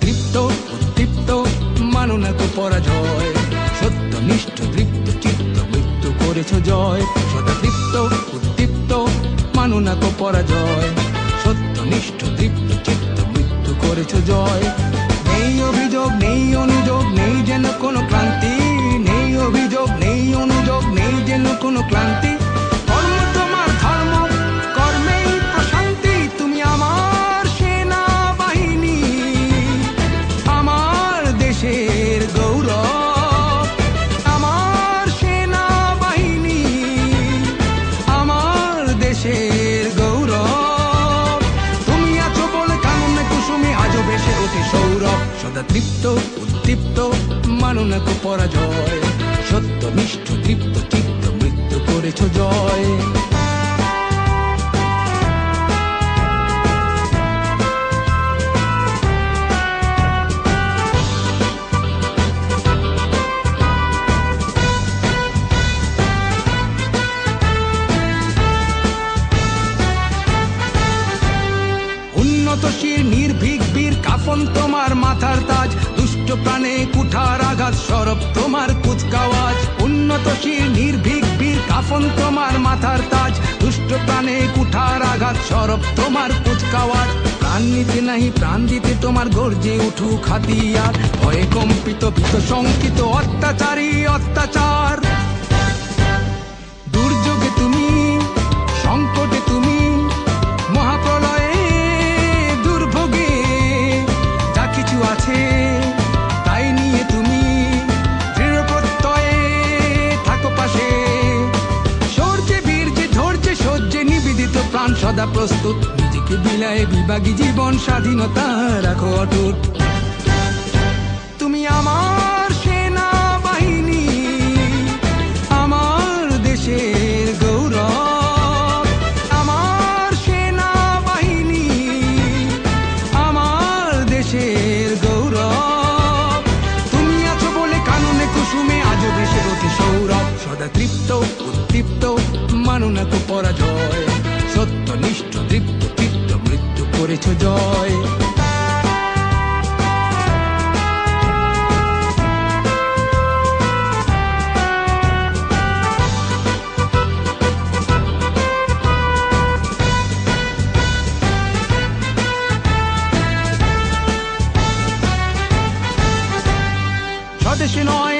তৃপ্ত, উদ্দীপ্ত মানো না তো পরাজয়। সত্য, নিষ্ঠ তৃপ্ত চিত্ত, মৃত্যু করেছ জয়। সদা তৃপ্ত, উদ্দীপ্ত মানো না তো পরাজয়। সত্য, নিষ্ঠ তৃপ্ত চিত্ত, মৃত্যু করেছ জয়। সদা তৃপ্ত উদ্দীপ্ত মানো না কো পরাজয় সত্য নিষ্ঠ কাফন তোমার মাথার তাজ। দুষ্ট প্রাণে কুঠার আঘাত, সরব তোমার কুচকাওয়াজ। উন্নতশীল নির্ভীক বীর, কাফন তোমার মাথার তাজ। দুষ্ট প্রাণে কুঠার আঘাত, সরব তোমার কুচকাওয়াজ। প্রাণ নিতে নাহি, প্রাণ দিতে তোমার গর্জে উঠুক হাতিয়ার। ভয়ে কম্পিত, ভীত, শঙ্কিত, অত্যাচারী, অত্যাচার। সদা প্রস্তুত। নিজেকে বিলায় বিভাগী জীবন স্বাধীনতা রাখো অটুট। তুমি আমার সেনা নিষ্ঠ তৃপ্ত মৃত্যু করেছ জয়। স্বদেশে নয়